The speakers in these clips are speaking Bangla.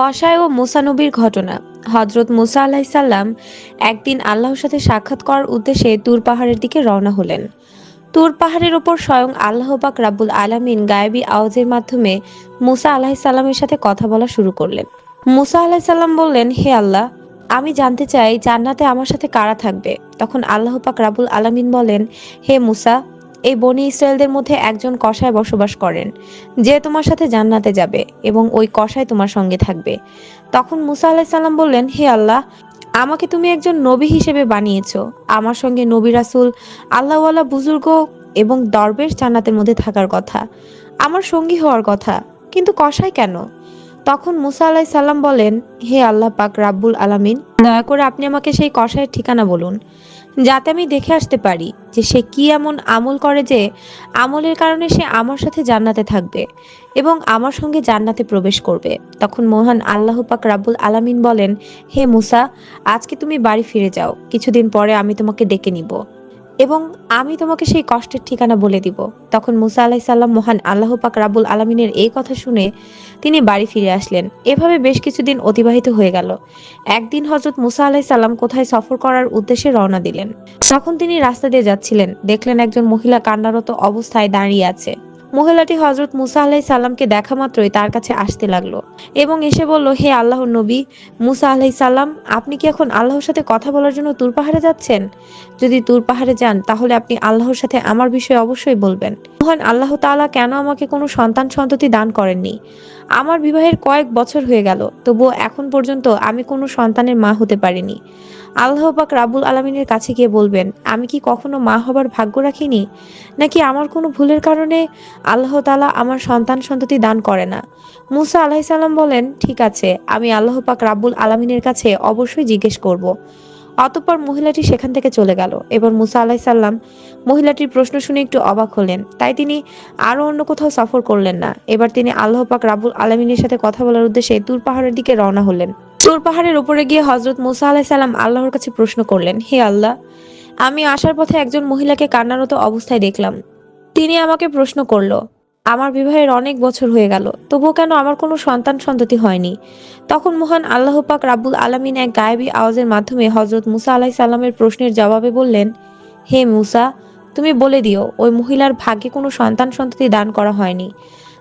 কষায় ও মুসানবীর ঘটনা। হজরত মুসা আলাহিসাল্লাম একদিন আল্লাহর সাথে সাক্ষাৎ করার উদ্দেশ্যে তুর পাহাড়ের দিকে রওনা হলেন। তুর পাহাড়ের ওপর স্বয়ং আল্লাহ পাক রাব্বুল আলামিন গায়েবী আওয়াজের মাধ্যমে মুসা আলাহিসাল্লামের সাথে কথা বলা শুরু করলেন। মুসা আলাহিসাল্লাম বললেন, হে আল্লাহ, আমি জানতে চাই জান্নাতে আমার সাথে কারা থাকবে? তখন আল্লাহ পাক রাবুল আলামিন বলেন, হে মুসা এই বনি ইসরায়েলদের মধ্যে একজন কষায় বসবাস করেন, যে তোমার সাথে জান্নাতে যাবে এবং ওই কষায় তোমার সঙ্গে থাকবে। তখন মুসা আলাহিসাল্লাম বললেন, হে আল্লাহ, আমাকে তুমি একজন নবী হিসেবে বানিয়েছ। আমার সঙ্গে নবী রাসুল, আল্লাহওয়ালা বুজুর্গ এবং দরবেশ জান্নাতের মধ্যে থাকার কথা। আমার সঙ্গী হওয়ার কথা, কিন্তু কষায় কেন? তখন মুসা আলাহি সাল্লাম বলেন, হে আল্লাহ পাক রাব্বুল আলামিন, দয়া করে আপনি আমাকে সেই কষায়ের ঠিকানা বলুন। যাতে আমি দেখে আসতে পারি যে সে কি এমন আমল করে যে আমলের কারণে সে আমার সাথে জান্নাতে থাকবে এবং আমার সঙ্গে জান্নাতে প্রবেশ করবে। তখন মহান আল্লাহ পাক রাবুল আলামিন বলেন, হে মুসা, আজকে তুমি বাড়ি ফিরে যাও। কিছুদিন পরে আমি তোমাকে ডেকে নিব। এবং আমি তোমাকে সেই কষ্টের ঠিকানা বলে দিব। তখন মুসা আলাহি সাল্লাম মহান আল্লাহ পাক রাবুল আলমিনের এই কথা শুনে তিনি বাড়ি ফিরে আসলেন। এভাবে বেশ কিছুদিন অতিবাহিত হয়ে গেল। একদিন হজরত মুসা আলাহি সাল্লাম কোথায় সফর করার উদ্দেশ্যে রওনা দিলেন। তখন তিনি রাস্তা দিয়ে যাচ্ছিলেন। দেখলেন একজন মহিলা কান্নারত অবস্থায় দাঁড়িয়ে আছে। মহিলাটি হজরত মুসা আলাহি সাল্লামকে দেখা মাত্রই তার কাছে আসতে লাগল এবং এসে বলল, হে আল্লাহর নবী, মুসা আলাহি সাল্লাম আপনি কি এখন আল্লাহর সাথে কথা বলার জন্য তুর পাহাড়ে যাচ্ছেন? যদি তুর পাহাড়ে যান, তাহলে আপনি আল্লাহর সাথে আমার বিষয়ে অবশ্যই বলবেন। মহান আল্লাহ তাআলা কেন আমাকে কোনো সন্তান সন্ততি দান করেননি? আমার বিবাহের কয়েক বছর হয়ে গেল, তবুও এখন পর্যন্ত আমি কোনো সন্তানের মা হতে পারিনি। আল্লাহ পাক রাবুল আলমিনের কাছে গিয়ে বলবেন, আমি কি কখনো মা হবার ভাগ্য রাখিনি? নাকি আমার কোনো ভুলের কারণে আল্লাহ তালা আমার সন্তান সন্ততি দান করে না? মুসা আলাহিসাল্লাম বলেন, ঠিক আছে, আমি আল্লাহ পাক রাব্বুল আলমিনের কাছে অবশ্যই জিজ্ঞেস করব। অতঃপর মহিলাটি সেখান থেকে চলে গেল। এবার মুসা আলাহিসাল্লাম মহিলাটির প্রশ্ন শুনে একটু অবাক হলেন। তাই তিনি আরও অন্য কোথাও সফর করলেন না। এবার তিনি আল্লাহ পাক রাবুল আলমিনের সাথে কথা বলার উদ্দেশ্যে তুর পাহাড়ের দিকে রওনা হলেন। তুর পাহাড়ের উপরে গিয়ে হজরত মুসা আলাহিসাল্লাম আল্লাহর কাছে প্রশ্ন করলেন, হে আল্লাহ, আমি আসার পথে একজন মহিলাকে কান্নারত অবস্থায় দেখলাম। তিনি আমাকে প্রশ্ন করল, আমার বিবাহের অনেক বছর হয়ে গেল, তবুও কেন আমার কোনো সন্তান সন্ততি হয়নি? তখন মহান আল্লাহ পাক রাব্বুল আলমিন এক গায়েবী আওয়াজের মাধ্যমে হজরত মুসা আলাহি সাল্লামের প্রশ্নের জবাবে বললেন, হে মুসা, তুমি বলে দিও, ওই মহিলার ভাগ্যে কোনো সন্তান সন্ততি দান করা হয়নি।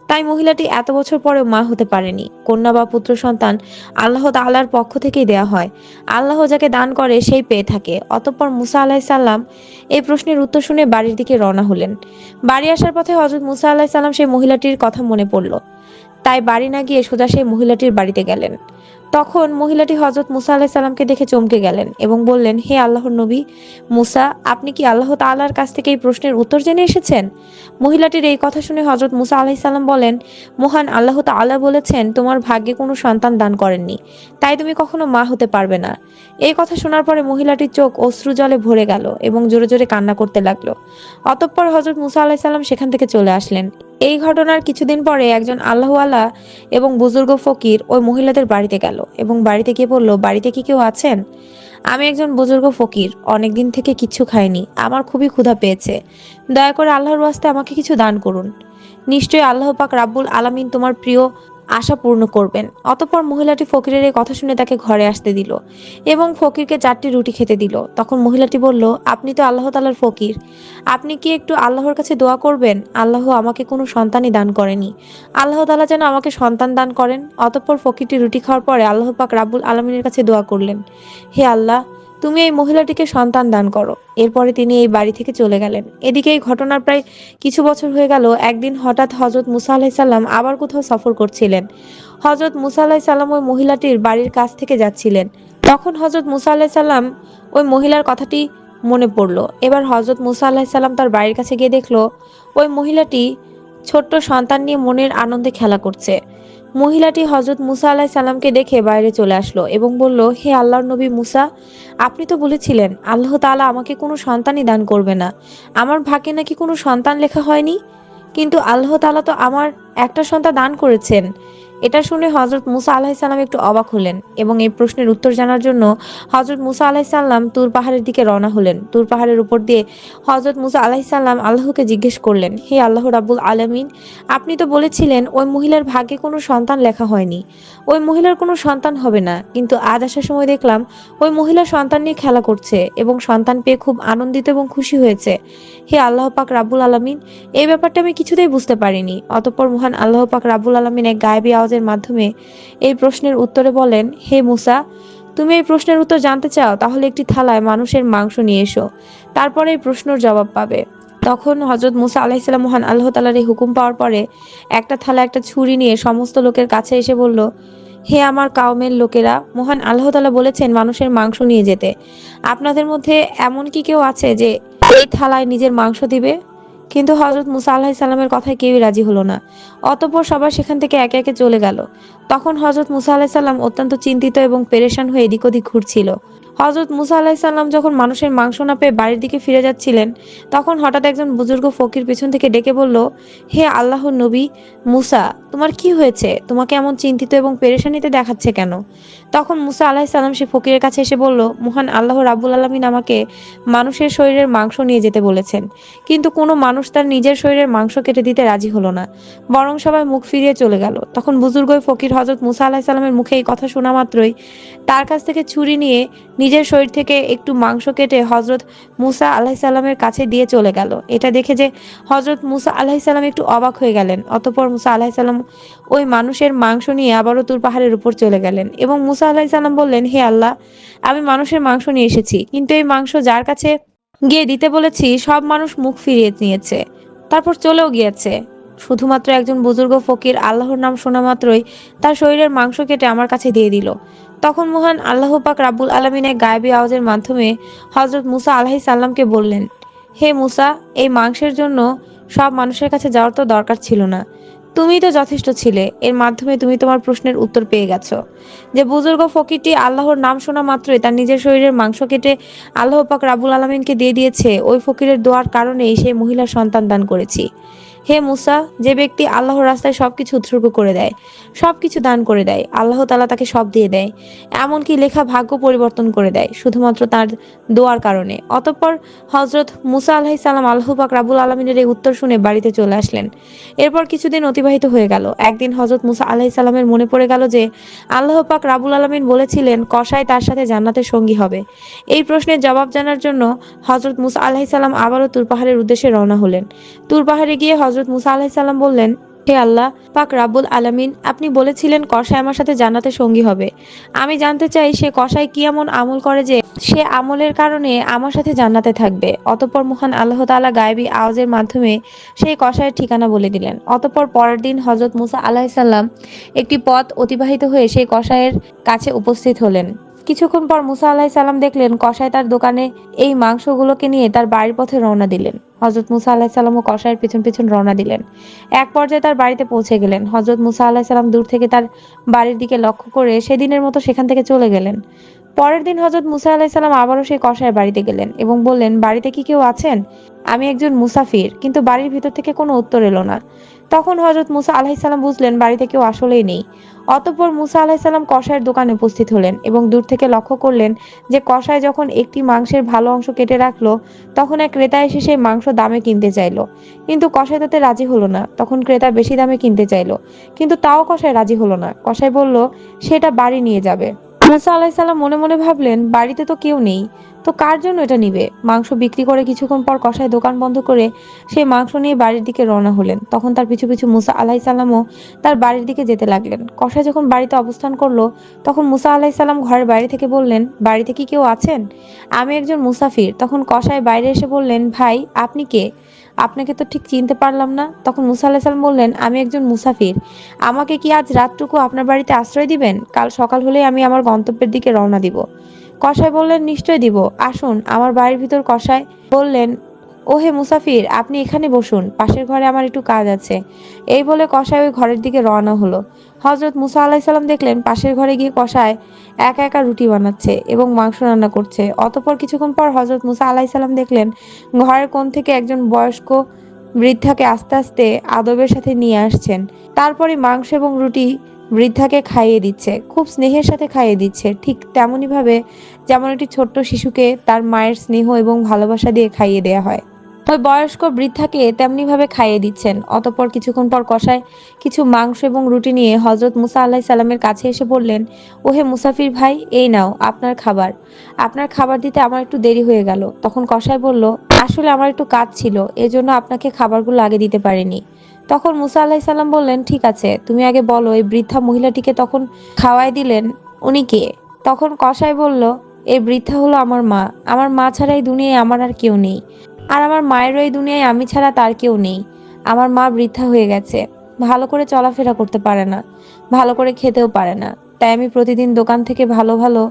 তাই মহিলাটি এত বছর পরেও মা হতে পারেনি। কন্যা বা পুত্র সন্তান আল্লাহ তাল্লার পক্ষ থেকেই দেয়া হয়। আল্লাহ যাকে দান করে সেই পেয়ে থাকে। অতঃপর মুসা আলাহি সাল্লাম এই প্রশ্নের উত্তর শুনে বাড়ির দিকে রওনা হলেন। বাড়ি আসার পথে হজরত মুসা আল্লাহ সাল্লাম সেই মহিলাটির কথা মনে পড়ল। তাই বাড়ি না গিয়ে সোজা সেই মহিলাটির বাড়িতে গেলেন। তখন মহিলাটি হজরত মুসা আলাহ সাল্লামকে দেখে চমকে গেলেন এবং বললেন, হে আল্লাহর নবী, মুসা, আপনি কি আল্লাহ তাআলার কাছ থেকে এই প্রশ্নের উত্তর জেনে এসেছেন? মহিলাটির এই কথা শুনে হজরত মুসা আলাহি সাল্লাম বলেন, মহান আল্লাহ তাআলা বলেছেন, তোমার ভাগ্যে কোনো সন্তান দান করেননি, তাই তুমি কখনো মা হতে পারবে না। এই কথা শোনার পরে মহিলাটির চোখ অশ্রু জলে ভরে গেল এবং জোরে জোরে কান্না করতে লাগল। অতঃপর হজরত মুসা আলাহি সাল্লাম সেখান থেকে চলে আসলেন। এই ঘটনার কিছুদিন পরে একজন আল্লাহওয়ালা এবং বুজুর্গ ফকির ওই মহিলাদের বাড়িতে গেল এবং বাড়িতে গিয়ে বলল, বাড়িতে কি কেউ আছেন? আমি একজন বুজুর্গ ফকির, অনেকদিন থেকে কিছু খাইনি, আমার খুবই ক্ষুধা পেয়েছে। দয়া করে আল্লাহর ওয়াস্তে আমাকে কিছু দান করুন। নিশ্চয়ই আল্লাহ পাক রাব্বুল আলামিন তোমার প্রিয় আশা পূর্ণ করবেন। অতঃপর মহিলাটি ফকিরের এই কথা শুনে তাকে ঘরে আসতে দিল এবং ফকিরকে চারটি রুটি খেতে দিল। তখন মহিলাটি বলল, আপনি তো আল্লাহ তালার ফকির। আপনি কি একটু আল্লাহর কাছে দোয়া করবেন? আল্লাহ আমাকে কোনো সন্তানই দান করেনি। আল্লাহ তালা যেন আমাকে সন্তান দান করেন। অতঃপর ফকিরটি রুটি খাওয়ার পরে আল্লাহ পাক রাব্বুল আলমিনের কাছে দোয়া করলেন, হে আল্লাহ তুমি এই মহিলাটিকে সন্তান দান করো। এরপরে তিনি এই বাড়ি থেকে চলে গেলেন। এদিকে এই ঘটনার প্রায় কিছু বছর হয়ে গেল, একদিন হঠাৎ হজরত মুসা আলাহিসাল্লাম আবার কোথাও সফর করছিলেন। হজরত মুসা আলাহিসাল্লাম ওই মহিলাটির বাড়ির কাছ থেকে যাচ্ছিলেন। তখন হজরত মুসা আলাহিসাল্লাম ওই মহিলার কথাটি মনে পড়ল। এবার হজরত মুসা আলাহিসাল্লাম তার বাড়ির কাছে গিয়ে দেখল, ওই মহিলাটি ছোট্ট সন্তান নিয়ে মনের আনন্দে খেলা করছে। মহিলাটি হজরত মুসা আলাহ সাল্লামকে দেখে বাইরে চলে আসলো এবং বলল, হে আল্লাহর নবী মুসা, আপনি তো বলেছিলেন, আল্লাহ তালা আমাকে কোনো সন্তানই দান করবে না। আমার ভাগ্যে নাকি কোনো সন্তান লেখা হয়নি? কিন্তু আল্লাহ তালা তো আমার একটা সন্তান দান করেছেন। এটা শুনে হজরত মুসা আলাহিসাল্লাম একটু অবাক হলেন এবং এই প্রশ্নের উত্তর জানার জন্য হজরত মুসা আলাহিসাল্লাম তুর পাহাড়ের দিকে রওনা হলেন। তুর পাহাড়ের উপর দিয়ে হজরত মুসা আলাহিসাল্লাম আল্লাহকে জিজ্ঞেস করলেন, হে আল্লাহ রাবুল আলমিন, আপনি তো বলেছিলেন ওই মহিলার ভাগ্যে কোনো সন্তান লেখা হয়নি। ওই মহিলার কোনো সন্তান হবে না। কিন্তু আজ আসার সময় দেখলাম ওই মহিলা সন্তান নিয়ে খেলা করছে এবং সন্তান পেয়ে খুব আনন্দিত এবং খুশি হয়েছে। হে আল্লাহ পাক রাবুল আলমিন, এই ব্যাপারটা আমি কিছুতেই বুঝতে পারিনি। অতঃপর মহান আল্লাহ পাক রাবুল আলমিন এক গায়েবী আওয়াজের মাধ্যমে এই প্রশ্নের উত্তরে বলেন, হে মুসা, তুমি এই প্রশ্নের উত্তর জানতে চাও? তাহলে একটি থালায় মানুষের মাংস নিয়ে এসো। তারপরে এই প্রশ্নের জবাব পাবে। তখন হজরত মুসা আলাহিসাল্লাম মহান আল্লাহ তালার এই হুকুম পাওয়ার পরে একটা থালা একটা ছুরি নিয়ে সমস্ত লোকের কাছে এসে বলল, হে আমার কাউমের লোকেরা, মহান আল্লাহ তালা বলেছেন মানুষের মাংস নিয়ে যেতে। আপনাদের মধ্যে এমন কি কেউ আছে যে এই থালায় নিজের মাংস দিবে? কিন্তু হজরত মুসা আল্লাহ সাল্লামের কথায় কেউই রাজি হলো না। অতপর সবার সেখান থেকে একে একে চলে গেল। তখন হজরত মুসা আল্লাহ সাল্লাম অত্যন্ত চিন্তিত এবং পেরেশান হয়ে এদিক ওদিক ঘুরছিল। হজরত মুসা আলাহি সাল্লাম যখন মানুষের মাংস না পেয়ে বাড়ির দিকে ফিরে যাচ্ছিলেন, তখন হঠাৎ একজন বুজুর্গ ফকির পিছন থেকে ডেকে বলল, হে আল্লাহ নবী, মুসা, তোমার কি হয়েছে? তোমাকে এমন চিন্তিত এবং পেরেশানিতে দেখাচ্ছে কেন? তখন মুসা আলাহিসাল্লাম সে ফকিরের কাছে এসে বলল, মহান আল্লাহ রাবুল আলমিন আমাকে মানুষের শরীরের মাংস নিয়ে যেতে বলেছেন, কিন্তু কোনো মানুষ তার নিজের শরীরের মাংস কেটে দিতে রাজি হলো না। বরং সবাই মুখ ফিরিয়ে চলে গেল। তখন বুজুর্গ ফকির হজরত মুসা আলাহিসাল্লামের মুখে এই কথা শোনা মাত্রই তার কাছ থেকে ছুরি নিয়ে নিজের শরীর থেকে একটু মাংস কেটে হজরত মুসা আলাহিসাল্লামের কাছে দিয়ে চলে গেল। এটা দেখে যে হজরত মুসা আলাহিসাল্লাম একটু অবাক হয়ে গেলেন। অতপর মুসা আলাহিসাল্লাম ওই মানুষের মাংস নিয়ে আবারও তুর পাহাড়ের উপর চলে গেলেন এবং মুসা আলাহিসাল্লাম বললেন, হে আল্লাহ, আমি মানুষের মাংস নিয়ে এসেছি, কিন্তু এই মাংস যার কাছে গিয়ে দিতে বলেছি, সব মানুষ মুখ ফিরিয়ে নিয়েছে, তারপর চলেও গিয়েছে। শুধুমাত্র একজন বুজুর্গ ফকির আল্লাহর নাম শোনা মাত্রই তার শরীরের মাংস কেটে আমার কাছে দিয়ে দিল। তখন মহান আল্লাহ পাক রাব্বুল আলমিনের গায়েবী আওয়াজের মাধ্যমে হজরত মুসা আলাহি সাল্লামকে বললেন, হে মুসা, এই মাংসের জন্য সব মানুষের কাছে যাওয়ার তো দরকার ছিল না। তুমি তো যথেষ্ট ছিলে, এর মাধ্যমে তুমি তোমার প্রশ্নের উত্তর পেয়ে গেছো। যে বুজুর্গ ফকিরটি আল্লাহর নাম শোনা মাত্রই তার নিজের শরীরের মাংস কেটে আল্লাহ পাক রাবুল আলমিনকে দিয়ে দিয়েছে, ওই ফকিরের দোয়ার কারণেই সেই মহিলার সন্তান দান করেছি। হে মুসা, যে ব্যক্তি আল্লাহর রাস্তায় সবকিছু উৎসর্গ করে দেয়, সবকিছু দান করে দেয়, আল্লাহ তালা তাকে সব দিয়ে দেয়, এমনকি লেখা ভাগ্য পরিবর্তন করে দেয়, শুধুমাত্র তার দোয়ার কারণে। অতঃপর হজরত মুসা আলাহি সাল্লাম আল্লাহ পাক রাবুল আলমিনের এই উত্তর শুনে বাড়িতে চলে আসলেন। এরপর কিছুদিন অতিবাহিত হয়ে গেল। একদিন হজরত মুসা আলাহি সাল্লামের মনে পড়ে গেল যে আল্লাহ পাক রাবুল আলমিন বলেছিলেন কসাই তার সাথে জান্নাতের সঙ্গী হবে। এই প্রশ্নের জবাব জানার জন্য হজরত মুসা আলাহি সাল্লাম আবারও তুর পাহাড়ের উদ্দেশ্যে রওনা হলেন। তুর পাহাড়ে গিয়ে হজরত মুসা আলাহি সাল্লাম বললেন, হে আল্লাহ, পাক রাব্বুল আলামিন, আপনি বলেছিলেন কসাই আমার সাথে জান্নাতে সঙ্গী হবে। আমি জানতে চাই সে কসাই কি এমন আমল করে যে সে আমলের কারণে আমার সাথে জান্নাতে থাকবে। অতঃপর মহান আল্লাহ তাআলা গায়েবী আওয়াজের মাধ্যমে সেই কসাইয়ের ঠিকানা বলে দিলেন। অতঃপর পরের দিন হজরত মুসা আলাহিসাল্লাম একটি পথ অতিবাহিত হয়ে সেই কসাইয়ের কাছে উপস্থিত হলেন। কিছুক্ষণ পর মুসা আলাহি সাল্লাম দেখলেন কসাই তার দোকানে এই মাংসগুলোকে নিয়ে তার বাড়ির পথে রওনা দিলেন। হজরত মুসা আলাহি সাল্লাম ও কসাইয়ের পিছন পিছন রওনা দিলেন। এক পর্যায়ে তার বাড়িতে পৌঁছে গেলেন। হজরত মুসা আলাহি সাল্লাম দূর থেকে তার বাড়ির দিকে লক্ষ্য করে সেদিনের মতো সেখান থেকে চলে গেলেন। পরের দিন হজরত মুসা আলাহি সাল্লাম আবারও সেই কসাইয়ের বাড়িতে গেলেন এবং বললেন, বাড়িতে কি কেউ আছেন? আমি একজন মুসাফির, কিন্তু বাড়ির ভিতর থেকে কোনো উত্তর এলো না। তখন হজরত মুসা আলাহিসাল্লাম বুঝলেন বাড়িতে কেউ আসলেই নেই। অতঃপর মুসা আলাহিসাল্লাম কষায়ের দোকানে উপস্থিত হলেন এবং দূর থেকে লক্ষ্য করলেন যে কষায় যখন একটি মাংসের ভালো অংশ কেটে রাখল, তখন এক ক্রেতা এসে সেই মাংস দামে কিনতে চাইলো। কিন্তু কষায় তাতে রাজি হলো না। তখন ক্রেতা বেশি দামে কিনতে চাইলো। কিন্তু তাও কষায় রাজি হলো না। কষায় বলল, সেটা বাড়ি নিয়ে যাবে। মুসা আলাহিসাল্লাম মনে মনে ভাবলেন, বাড়িতে তো কেউ নেই। তো কার জন্য এটা নিবে? মাংস বিক্রি করে কিছুক্ষণ পর কষায় দোকান বন্ধ করে সেই মাংস নিয়ে বাড়ির দিকে রওনা হলেন। তখন তার পিছু পিছু মুসা আলাহি সাল্লামও তার বাড়ির দিকে যেতে লাগলেন। কষায় যখন বাড়িতে অবস্থান করল, তখন মুসা আলাহি সাল্লাম ঘরের বাইরে থেকে বললেন, বাড়িতে কি কেউ আছেন? আমি একজন মুসাফির। তখন কষায় বাইরে এসে বললেন, ভাই, আপনি কে? আপনাকে তো ঠিক চিনতে পারলাম না। তখন মুসা আলাহি সাল্লাম বললেন, আমি একজন মুসাফির। আমাকে কি আজ রাতটুকু আপনার বাড়িতে আশ্রয় দিবেন? কাল সকাল হলেই আমি আমার গন্তব্যের দিকে রওনা দিব। কষায় বললেন নিশ্চয় দিব। আসুন, আমার বাড়ির ভিতর কষায় বললেন ও হে মুসাফির, আপনি এখানে বসুন, পাশের ঘরে আমার একটু কাজ আছে। এই বলে কষায় ওই ঘরের দিকে রওনা হলো। হজরত মুসা আলাহি সাল্লাম দেখলেন পাশের ঘরে গিয়ে কষায় একা একা রুটি বানাচ্ছে এবং মাংস রান্না করছে। অতপর কিছুক্ষণ পর হজরত মুসা আলাহি সাল্লাম দেখলেন ঘরের কোণ থেকে একজন বয়স্ক বৃদ্ধাকে আস্তে আস্তে আদবের সাথে নিয়ে আসছেন। তারপরে মাংস এবং রুটি বৃদ্ধাকে খাইয়ে দিচ্ছে, খুব স্নেহের সাথে খাইয়ে দিচ্ছে। ঠিক তেমনইভাবে যেমন একটি ছোট্ট শিশুকে তার মায়ের স্নেহ এবং ভালোবাসা দিয়ে খাইয়ে দেয়া হয়। ওই বয়স্ক বৃদ্ধাকে তেমনিভাবে খাইয়ে দিচ্ছেন। অতঃপর কিছুক্ষণ পর কষায় কিছু মাংস এবং রুটি নিয়ে হজরত মুসা আল্লাহ সাল্লামের কাছে এসে বললেন, ওহে মুসাফির ভাই, এই নাও, আপনার খাবার। আপনার খাবার দিতে আমার একটু দেরি হয়ে গেল। তখন কষায় বলল, আসলে আমার একটু কাজ ছিল, এজন্য আপনাকে খাবারগুলো আগে দিতে পারিনি। তখন মুসা আল্লাহ সাল্লাম বললেন, ঠিক আছে, তুমি আগে বলো, এই বৃদ্ধা মহিলাটিকে তখন খাওয়াই দিলেন উনি কে? তখন কষায় বলল, এই বৃদ্ধা হলো আমার মা। আমার মা ছাড়া এই দুনিয়ায় আমার আর কেউ নেই। আর আমার মায়ের এই দুনিয়ায় আমি ছাড়া তার কেউ নেই। আমার মা বৃদ্ধা হয়ে গেছে। ভালো করে চলাফেরা করতে পারে না। ভালো করে খেতেও পারে না। তাই আমি প্রতিদিন দোকান থেকে ভালো ভালো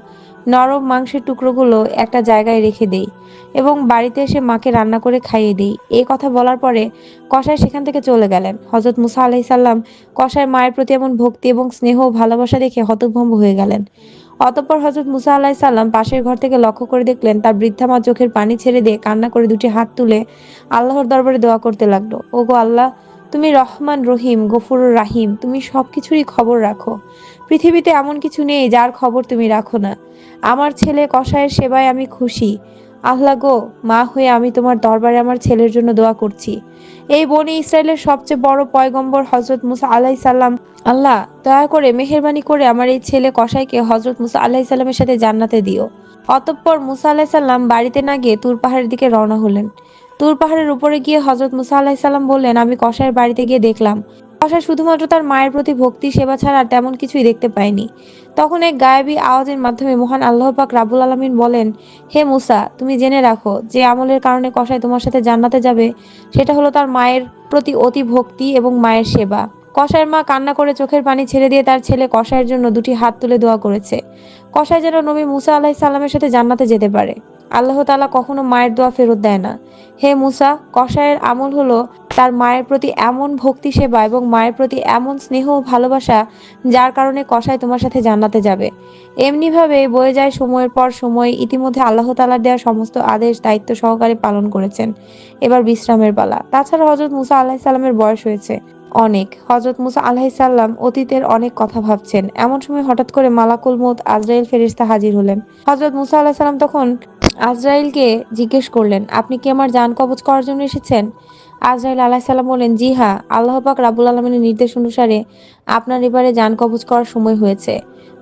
নরম মাংসের টুকরোগুলো একটা জায়গায় রেখে দেই এবং বাড়িতে এসে মাকে রান্না করে খাইয়ে দিই। এই কথা বলার পরে কসাই সেখান থেকে চলে গেলেন। হজরত মুসা আলাহি সাল্লাম কসাই মায়ের প্রতি এমন ভক্তি এবং স্নেহ ভালোবাসা দেখে হতভম্ব হয়ে গেলেন। অতঃপর হজরত মুসা আল্লাহ সাল্লাম পাশের ঘর থেকে লক্ষ্য করে দেখলেন তার বৃদ্ধা মা চোখের পানি ছেড়ে দিয়ে কান্না করে দুটি হাত তুলে আল্লাহর দরবারে দোয়া করতে লাগল। ওগো আল্লাহ, তুমি রহমান রহিম, গফুর রাহিম, তুমি সব কিছুরই খবর রাখো। পৃথিবীতে এমন কিছু নেই যার খবর তুমি রাখো না। আমার ছেলে কষায়ের সেবায় আমি খুশি। আল্লাহ গো, মা হয়ে আমি তোমার দরবারে আমার ছেলের জন্য দোয়া করছি। এই বনি ইসরায়েলের সবচেয়ে বড় পয়গম্বর হজরত মুসা আলাই সাল্লাম আল্লাহ দয়া করে মেহেরবানি করে আমার এই ছেলে কসাইকে হজরত মুসা আল্লাহ সাল্লামের সাথে জান্নাতে দিও। অতঃপর মুসা আল্লাহ সাল্লাম বাড়িতে না গিয়ে তুর পাহাড়ের দিকে রওনা হলেন। তুর পাহাড়ের উপরে গিয়ে হজরত মুসা আল্লাহ সাল্লাম বললেন, আমি কসাইয়ের বাড়িতে গিয়ে দেখলাম। কসাই শুধুমাত্র তার মায়ের প্রতি ভক্তি, সেবা ছাড়া আর তেমন কিছুই দেখতে পায়নি। তখন এক গায়েবী আওয়াজের মাধ্যমে মহান আল্লাহ পাক রাবুল আলমিন বলেন, হে মুসা, তুমি জেনে রাখো, যে আমলের কারণে কসাই তোমার সাথে জান্নাতে যাবে, সেটা হলো তার মায়ের প্রতি অতি ভক্তি এবং মায়ের সেবা। কসাইয়ের মা কান্না করে চোখের পানি ছেড়ে দিয়ে তার ছেলে কসাইয়ের জন্য দুটি হাত তুলে দোয়া করেছে। কসাই যেন নবী মুসা আলাহি সাল্লামের সাথে জান্নাতে যেতে পারে। আল্লাহ তালা কখনো মায়ের দোয়া ফেরত দেয় না। হে মুসা, কসাইয়ের আমল হলো তার মায়ের প্রতি এমন ভক্তি সেবা এবং মায়ের প্রতি এমন স্নেহ ও ভালোবাসা যার কারণে কসাই তোমার সাথে জান্নাতে যাবে। এমনিভাবে বয়ে যায় সময়ের পর সময়, ইতিমধ্যে আল্লাহ তালার দেওয়া সমস্ত আদেশ, দায়িত্ব সহকারে পালন করেছেন। এবার বিশ্রামের পালা। তাছাড়া হজরত মুসা আল্লাহ সাল্লামের বয়স হয়েছে অনেক। হজরত মুসা আলাহিসাল্লাম অতীতের অনেক কথা ভাবছেন। এমন সময় হঠাৎ করে মালাকুল মত আজরাইল ফেরিস্তা হাজির হলেন। হজরত মুসা আলাহিসাল্লাম তখন আজরাইলকে জিজ্ঞেস করলেন, আপনি কি আমার যান কবজ করার জন্য এসেছেন? আজরাইল আলাহিসাল্লাম বলেন, জি হা আল্লাহ পাক রাবুল আলমিনের নির্দেশ অনুসারে আপনার এবারে যান কবজ করার সময় হয়েছে।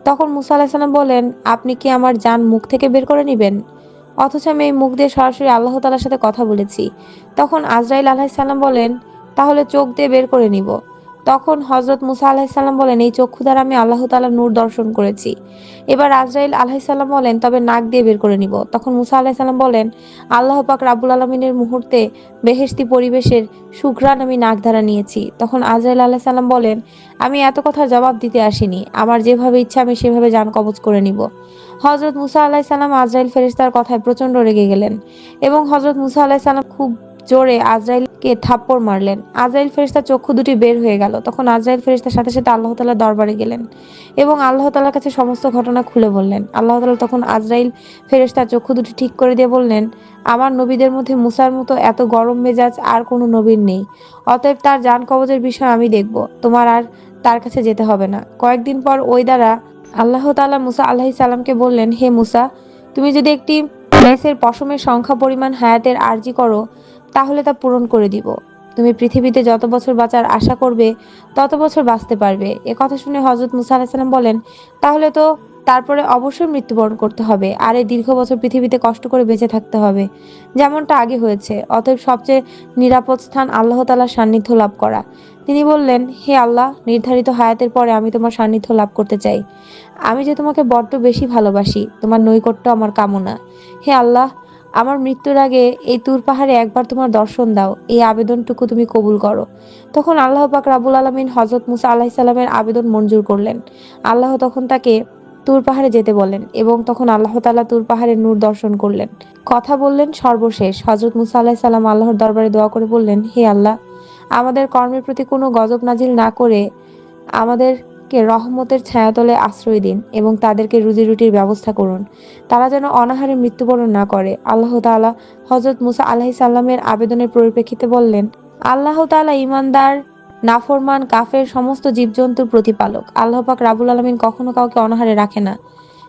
তখন মুসা আলাহিসাল্লাম বলেন, আপনি কি আমার যান মুখ থেকে বের করে নেবেন? অথচ আমি এই মুখ দিয়ে সরাসরি আল্লাহ তালার সাথে কথা বলেছি। তখন আজরাইল আলাহিসাল্লাম বলেন, তাহলে চোখ দিয়ে বের করে নিব। তখন হজরত মুসা আলাহিসাল্লাম বলেন, এই চক্ষু দ্বারা আমি আল্লাহ তালা নূর দর্শন করেছি। এবার আজরাইল আলাহিসাল্লাম বলেন, তবে নাক দিয়ে বের করে নিব। তখন মুসা আলাহিসাল্লাম বলেন, আল্লাহ পাক রাবুল আলমিনের মুহূর্তে বেহেস্তি পরিবেশের সুঘ্রাণ আমি নাক দ্বারা নিয়েছি। তখন আজরাইল আলাহিসাল্লাম বলেন, আমি এত কথার জবাব দিতে আসিনি। আমার যেভাবে ইচ্ছা আমি সেভাবে যান কবজ করে নিব। হজরত মুসা আলাহিসাল্লাম আজরাইল ফেরিস্তার কথায় প্রচণ্ড রেগে গেলেন এবং হজরত মুসা আলাহিসাল্লাম খুব জোরে আজরাইলকে থাপ্পড় মারলেন। আজরাইল ফেরিস্তার চক্ষু দুটি বের হয়ে গেল। তখন আজরাইল ফেরিস্তার সাথে সাথে আল্লাহ তালার দরবারে গেলেন এবং আল্লাহ তালার কাছে সমস্ত ঘটনা খুলে বললেন। আল্লাহ তালা তখন আজরাইল ফেরিস্তার চক্ষু দুটি ঠিক করে দিয়ে বললেন, আমার নবীদের মধ্যে মুসার মতো এত গরম মেজাজ আর কোনো নবীর নেই। অতএব তার যান কবজের বিষয় আমি দেখব। তোমার আর তার কাছে যেতে হবে না। কয়েকদিন পর ওই দ্বারা আল্লাহ তালা মুসা আল্লাহ সাল্লামকে বললেন, হে মুসা, তুমি যদি একটি মেসের পশমের সংখ্যা পরিমাণ হায়াতের আর্জি করো তাহলে তা পূরণ করে দিব। তুমি পৃথিবীতে যত বছর বাঁচার আশা করবে, তত বছর বাঁচতে পারবে। এ কথা শুনে হজরত মুসা আলাহিসাল্লাম বলেন, তাহলে তো তারপরে অবশ্যই মৃত্যুবরণ করতে হবে আর এই দীর্ঘ বছর পৃথিবীতে কষ্ট করে বেঁচে থাকতে হবে। যেমনটা আগে হয়েছে, অতএব সবচেয়ে নিরাপদ স্থান আল্লাহ তালার সান্নিধ্য লাভ করা। তিনি বললেন, হে আল্লাহ, নির্ধারিত হায়াতের পরে আমি তোমার সান্নিধ্য লাভ করতে চাই। আমি যে তোমাকে বড্ড বেশি ভালোবাসি, তোমার নৈকট্য আমার কামনা। হে আল্লাহ আমার মৃত্যুর আগে এই তুর পাহাড়ে একবার তোমার দর্শন দাও, এই আবেদনটুকু তুমি কবুল করো। তখন আল্লাহ পাক রাবুল আলমিন হজরত মুসা আল্লাহ সাল্লামের আবেদন মঞ্জুর করলেন। আল্লাহ তখন তাকে তুর পাহাড়ে যেতে বলেন এবং তখন আল্লাহ তাল্লাহ তুর পাহাড়ের নূর দর্শন করলেন। কথা বললেন সর্বশেষ। হজরত মুসা আল্লাহ সাল্লাম আল্লাহর দরবারে দোয়া করে বললেন, হে আল্লাহ, আমাদের কর্মের প্রতি কোনো গজব নাজিল না করে আমাদেরকে রহমতের ছায়াতলে আশ্রয় দিন এবং তাদেরকে রুজি রুটির ব্যবস্থা করুন। তারা যেন অনাহারে মৃত্যুবরণ না করে। আল্লাহ তাআলা হজরত মুসা আলাহি সাল্লামের আবেদনের পরিপ্রেক্ষিতে বললেন, আল্লাহ তাআলা ইমানদার নাফরমান, কাফের, সমস্ত জীবজন্তুর প্রতিপালক। আল্লাহ পাক রাবুল আলমিন কখনো কাউকে অনাহারে রাখে না।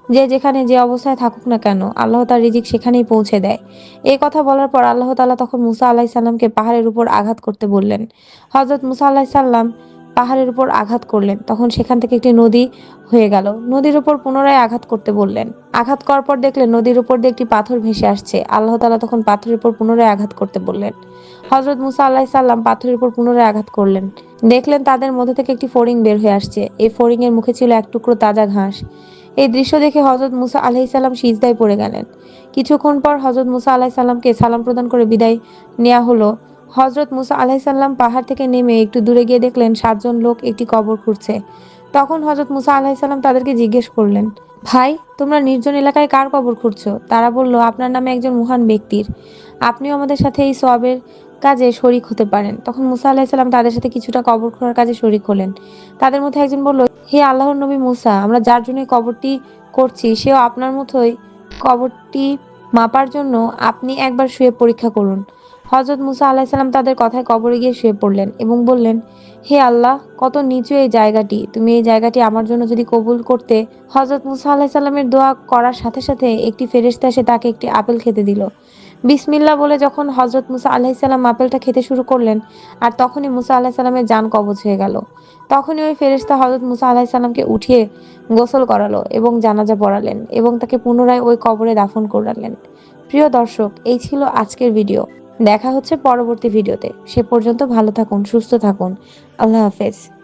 যে যেখানে যে অবস্থায় থাকুক না কেন, আল্লাহ তার রিজিক সেখানেই পৌঁছে দেয়। এই কথা বলার পর আল্লাহ তালা তখন মুসা আলাহি সাল্লামকে পাহাড়ের উপর আঘাত করতে বললেন। হজরত মুসা আলাহি সাল্লাম পাহাড়ের উপর আঘাত করলেন। তখন সেখান থেকে একটি নদী হয়ে গেল। নদীর উপর পুনরায় আঘাত করতে বললেন। আঘাত করার পর দেখলেন নদীর উপর দিয়ে একটি পাথর ভেসে আসছে। আল্লাহ তাআলা তখন পাথরের উপর পুনরায় আঘাত করতে বললেন। হজরত মুসা আলাহি সাল্লাম পাথরের উপর পুনরায় আঘাত করলেন। দেখলেন তাদের মধ্যে থেকে একটি ফড়িং বের হয়ে আসছে। এই ফড়িং এর মুখে ছিল এক টুকরো তাজা ঘাস। এই দৃশ্য দেখে হজরত মুসা আলাহিসাল্লাম সিজদায় পড়ে গেলেন। কিছুক্ষণ পর হজরত মুসা আলাহিসাল্লামকে সালাম প্রদান করে বিদায় নেওয়া হলো। হজরত মুসা আলাহিসাল্লাম পাহাড় থেকে নেমে একটু দূরে গিয়ে দেখলেন সাতজন লোক একটি কবর খুঁড়ছে। তখন হজরত মুসা আলাহিসাল্লাম তাদেরকে জিজ্ঞেস করলেন, ভাই, তোমরা নির্জন এলাকায় কার কবর খুঁড়ছো? তারা বলল, আপনার নামে একজন মহান ব্যক্তির। আপনিও আমাদের সাথে এই সবের কাজে শরিক হতে পারেন। তখন মুসা আলাহিসাল্লাম তাদের সাথে কিছুটা কবর খোঁড়ার কাজে শরিক হলেন। তাদের মধ্যে একজন বলল, হে আল্লাহর নবী মুসা, আমরা যার জন্য কবরটি করছি, সেও আপনার মতোই কবরটি মাপার জন্য আপনি একবার শুয়ে পরীক্ষা করুন। হজরত মুসা আলাহিসাল্লাম তাদের কথায় কবরে গিয়ে শুয়ে পড়লেন এবং বললেন, হে আল্লাহ, কত নিচু এই জায়গাটি। তুমি এই জায়গাটি আমার জন্য যদি কবুল করতে হজরত মুসা আলাহিসাল্লামের দোয়া করার সাথে সাথে একটি ফেরেশতা এসে তাকে একটি আপেল খেতে দিল। বিসমিল্লা বলে যখন হজরত মুসা আলাহিসাল্লাম আপেলটা খেতে শুরু করলেন, আর তখনই মুসা আলাহিসাল্লামের যান কবজ হয়ে গেল। তখনই ওই ফেরেশতা হজরত মুসা আলাহিসাল্লামকে উঠিয়ে গোসল করালো এবং জানাজা পড়ালেন এবং তাকে পুনরায় ওই কবরে দাফন করালেন। প্রিয় দর্শক, এই ছিল আজকের ভিডিও। দেখা হচ্ছে পরবর্তী ভিডিওতে। সে পর্যন্ত ভালো থাকুন সুস্থ থাকুন। আল্লাহ হাফেজ।